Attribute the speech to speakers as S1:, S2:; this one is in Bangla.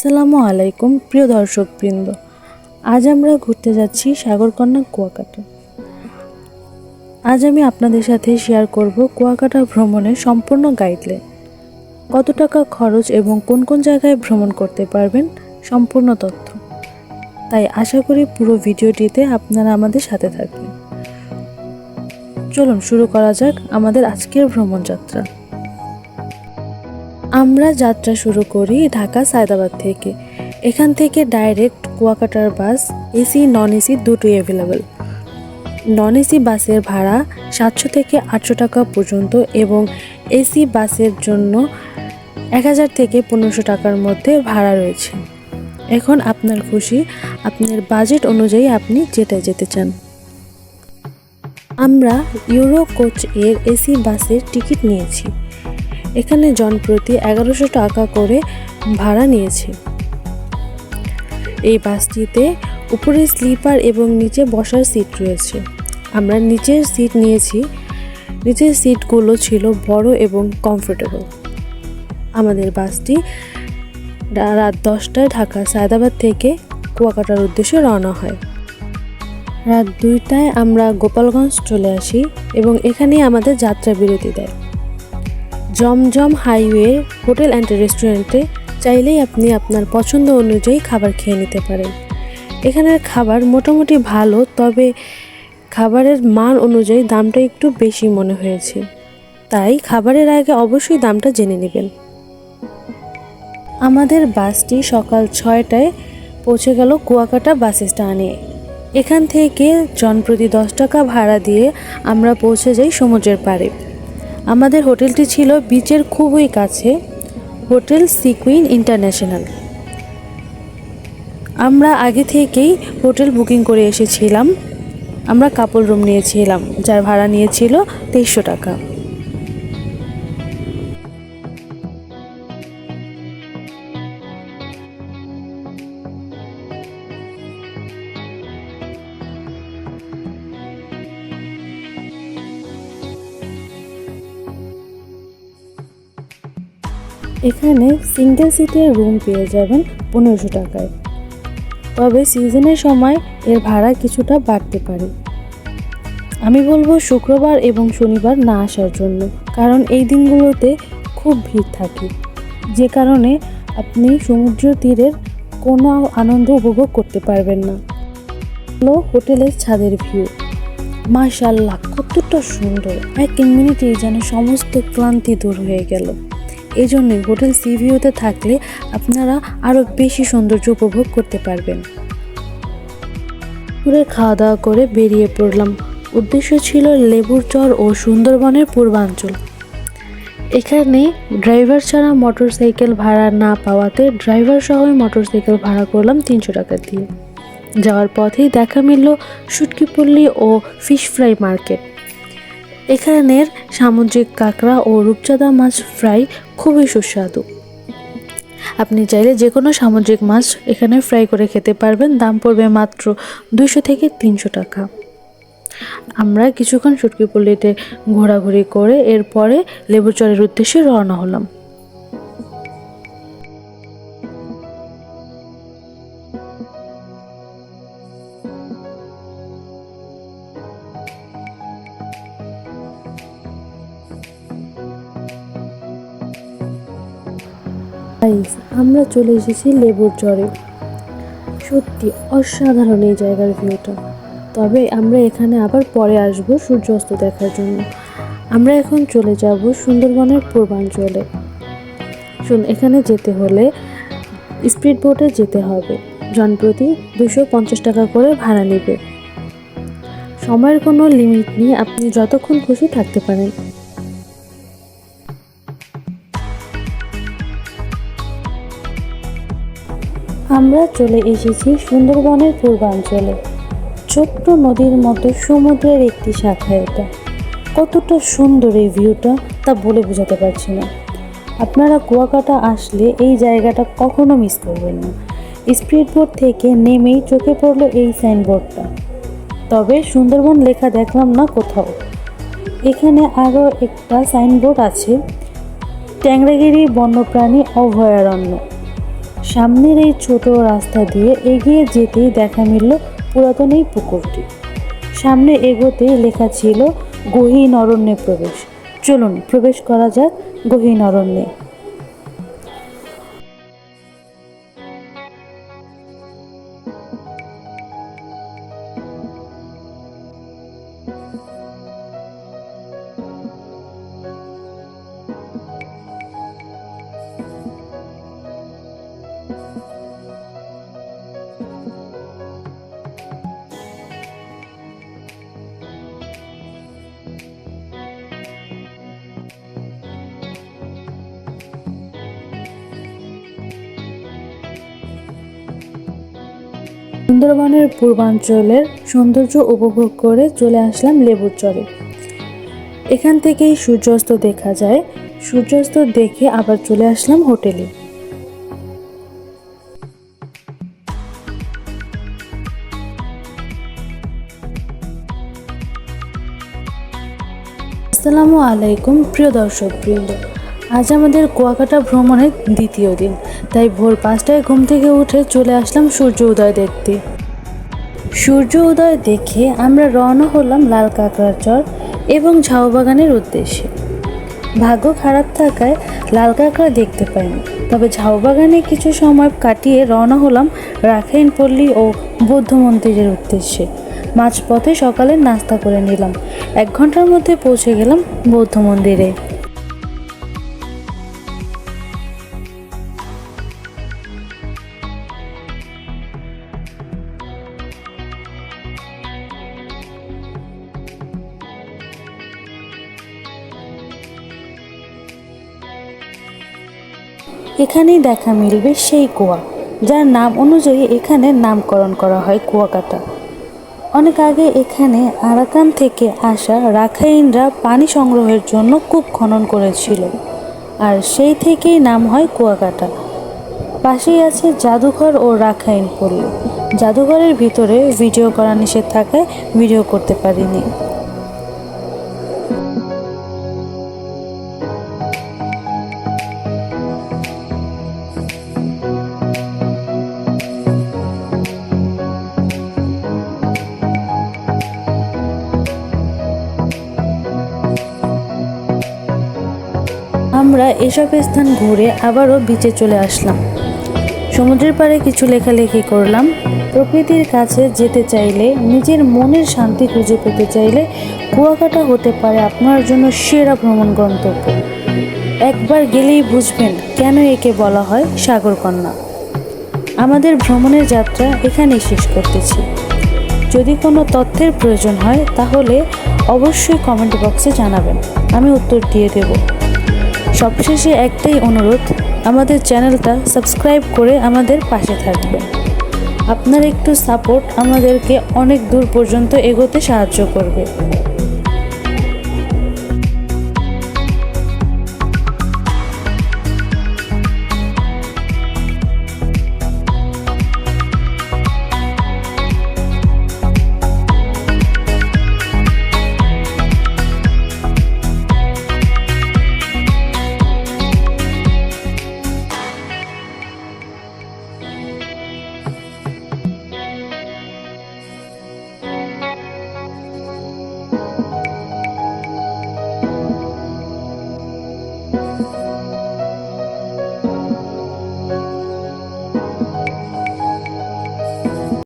S1: আসসালামু আলাইকুম, প্রিয় দর্শকবৃন্দ। আজ আমরা ঘুরতে যাচ্ছি সাগরকন্যা কুয়াকাটা। আজ আমি আপনাদের সাথে শেয়ার করব কুয়াকাটা ভ্রমণের সম্পূর্ণ গাইডলাইন কত টাকা খরচ এবং কোন কোন জায়গায় ভ্রমণ করতে পারবেন সম্পূর্ণ তথ্য। তাই আশা করি পুরো ভিডিওটিতে আপনারা আমাদের সাথে থাকবেন। চলুন শুরু করা যাক আমাদের আজকের ভ্রমণ যাত্রা। আমরা যাত্রা শুরু করি ঢাকা সায়দাবাদ থেকে। এখান থেকে ডাইরেক্ট কুয়াকাটার বাস, এসি নন এসি দুটোই অ্যাভেলেবেল নন এসি বাসের ভাড়া সাতশো থেকে আটশো টাকা পর্যন্ত এবং এসি বাসের জন্য এক হাজার থেকে পনেরোশো টাকার মধ্যে ভাড়া রয়েছে। এখন আপনার খুশি, আপনার বাজেট অনুযায়ী আপনি যেটায় যেতে চান। আমরা ইউরো কোচ এর এসি বাসের টিকিট নিয়েছি। এখানে জনপ্রতি এগারোশো টাকা করে ভাড়া নিয়েছে। এই বাসটিতে উপরে স্লিপার এবং নিচে বসার সিট রয়েছে। আমরা নিচের সিট নিয়েছি। নিচের সিটগুলো ছিল বড় এবং কমফোর্টেবল আমাদের বাসটি রাত দশটায় ঢাকা সায়দাবাদ থেকে কুয়াকাটার উদ্দেশ্যে রওনা হয়। রাত দুইটায় আমরা গোপালগঞ্জ চলে আসি এবং এখানেই আমাদের যাত্রা বিরতি দেয়। জমজম হাইওয়ে হোটেল অ্যান্ড রেস্টুরেন্টে চাইলেই আপনি আপনার পছন্দ অনুযায়ী খাবার খেয়ে নিতে পারেন। এখানের খাবার মোটামুটি ভালো, তবে খাবারের মান অনুযায়ী দামটা একটু বেশি মনে হয়েছে। তাই খাবারের আগে অবশ্যই দামটা জেনে নেবেন। আমাদের বাসটি সকাল ছয়টায় পৌঁছে গেল কুয়াকাটা বাস স্ট্যান্ডে। এখান থেকে জনপ্রতি দশ টাকা ভাড়া দিয়ে আমরা পৌঁছে যাই সমুদ্রের পাড়ে। আমাদের হোটেলটি ছিল বিচের খুবই কাছে, হোটেল সিকুইন ইন্টারন্যাশনাল। আমরা আগে থেকেই হোটেল বুকিং করে এসেছিলাম। আমরা কাপড় রুম নিয়েছিলাম, যার ভাড়া নিয়েছিল তেইশশো টাকা। এখানে সিঙ্গেল সিটের রুম পেয়ে যাবেন পনেরোশো টাকায়। তবে সিজনের সময় এর ভাড়া কিছুটা বাড়তে পারে। আমি বলব শুক্রবার এবং শনিবার না আসার জন্য, কারণ এই দিনগুলোতে খুব ভিড় থাকে। যে কারণে আপনি সমুদ্র তীরের কোনো আনন্দ উপভোগ করতে পারবেন না। হলো হোটেলের ছাদের ভিউ। মাশাল্লাহ কতটা সুন্দর। এক মিনিটেই যেন সমস্ত ক্লান্তি দূর হয়ে গেল। এই জন্যই হোটেল সি ভিউতে থাকলে আপনারা আরও বেশি সৌন্দর্য উপভোগ করতে পারবেন। পুরে খাওয়া দাওয়া করে বেরিয়ে পড়লাম। উদ্দেশ্য ছিল লেবুর চর ও সুন্দরবনের পূর্বাঞ্চল। এখানে ড্রাইভার ছাড়া মোটরসাইকেল ভাড়া না পাওয়াতে ড্রাইভার সহ মোটরসাইকেল ভাড়া করলাম তিনশো টাকা দিয়ে। যাওয়ার পথেই দেখা মিলল শুটকিপল্লী ও ফিশ ফ্রাই মার্কেট। এখানের সামুদ্রিক কাঁকড়া ও রূপচাঁদা মাছ ফ্রাই খুবই সুস্বাদু। আপনি চাইলে যে কোনো সামুদ্রিক মাছ এখানে ফ্রাই করে খেতে পারবেন, দাম পড়বে মাত্র দুইশো থেকে তিনশো টাকা। আমরা কিছুক্ষণ সুটকি পল্লিতে ঘোরাঘুরি করে এরপরে লেবুচরের উদ্দেশ্যে রওনা হলাম। আমরা চলে এসেছি লেবুর চরে সত্যি অসাধারণ এই জায়গার ভিউটা। তবে আমরা এখানে আবার পরে আসব সূর্যাস্ত দেখার জন্য। আমরা এখন চলে যাব সুন্দরবনের পূর্বাঞ্চলে। শুন, এখানে যেতে হলে স্পিড বোটে যেতে হবে। জনপ্রতি দুশো পঞ্চাশ টাকা করে ভাড়া নেবে। সময়ের কোনো লিমিট নেই, আপনি যতক্ষণ খুশি থাকতে পারেন। আমরা চলে এসেছি সুন্দরবনের পূর্বাঞ্চলে। ছোট্ট নদীর মতো সমুদ্রের একটি শাখা এটা। কতটা সুন্দর এই ভিউটা, তা বলে বোঝাতে পারছি না। আপনারা কুয়াকাটা আসলে এই জায়গাটা কখনো মিস করবেন না। স্পিড বোট থেকে নেমেই চোখে পড়ল এই সাইনবোর্ডটা। তবে সুন্দরবন লেখা দেখলাম না কোথাও। এখানে আরও একটা সাইনবোর্ড আছে। ট্যাংরাগিরি বন্যপ্রাণী অভয়ারণ্য। সামনের এই ছোট রাস্তা দিয়ে এগিয়ে যেতেই দেখা মিলল পুরাতন এই পুকুরটি। সামনে এগোতেই লেখা ছিল গহীন অরণ্যে প্রবেশ। চলুন, প্রবেশ করা যাক গহীন অরণ্যে। সুন্দরবনের পূর্বাঞ্চলের সৌন্দর্য উপভোগ করে চলে আসলাম লেবুর চরে। এখান থেকেই সূর্যাস্ত দেখা যায়। সূর্যাস্ত দেখে আবার চলে আসলাম হোটেলে। আসসালামু আলাইকুম, প্রিয় দর্শক বৃন্দ আজ আমাদের কুয়াকাটা ভ্রমণের দ্বিতীয় দিন, তাই ভোর পাঁচটায় ঘুম থেকে উঠে চলে আসলাম সূর্য উদয় দেখতে। সূর্য উদয় দেখে আমরা রওনা হলাম লাল কাঁকড়ার চর এবং ঝাউবাগানের উদ্দেশ্যে। ভাগ্য খারাপ থাকায় লাল কাঁকড়া দেখতে পাইনি, তবে ঝাউবাগানে কিছু সময় কাটিয়ে রওনা হলাম রাখাইন পল্লী ও বৌদ্ধ মন্দিরের উদ্দেশ্যে। মাঝপথে সকালে নাস্তা করে নিলাম, এক ঘণ্টার মধ্যে পৌঁছে গেলাম বৌদ্ধ মন্দিরে। এখানেই দেখা মিলবে সেই কুয়া, যার নাম অনুযায়ী এখানে নামকরণ করা হয় কুয়াকাটা। অনেক আগে এখানে আরাকান থেকে আসা রাখাইনরা পানি সংগ্রহের জন্য কূপ খনন করেছিল, আর সেই থেকেই নাম হয় কুয়াকাটা। পাশেই আছে জাদুঘর ও রাখাইন পল্লী। জাদুঘরের ভিতরে ভিডিও করা নিষেধ থাকায় ভিডিও করতে পারিনি। আমরা এসব স্থান ঘুরে আবারও বিচে চলে আসলাম। সমুদ্রের পাড়ে কিছু লেখালেখি করলাম। প্রকৃতির কাছে যেতে চাইলে, নিজের মনের শান্তি খুঁজে পেতে চাইলে কুয়াকাটা হতে পারে আপনার জন্য সেরা ভ্রমণ গন্তব্য। একবার গেলেই বুঝবেন কেন একে বলা হয় সাগরকন্যা। আমাদের ভ্রমণের যাত্রা এখানেই শেষ করতেছি। যদি কোনো তথ্যের প্রয়োজন হয়, তাহলে অবশ্যই কমেন্ট বক্সে জানাবেন। আমি উত্তর দিয়ে দেবো। সবশেষে একটাই অনুরোধ, আমাদের চ্যানেলটা সাবস্ক্রাইব করে আমাদের পাশে থাকবেন আপনার একটু সাপোর্ট আমাদেরকে অনেক দূর পর্যন্ত এগোতে সাহায্য করবে।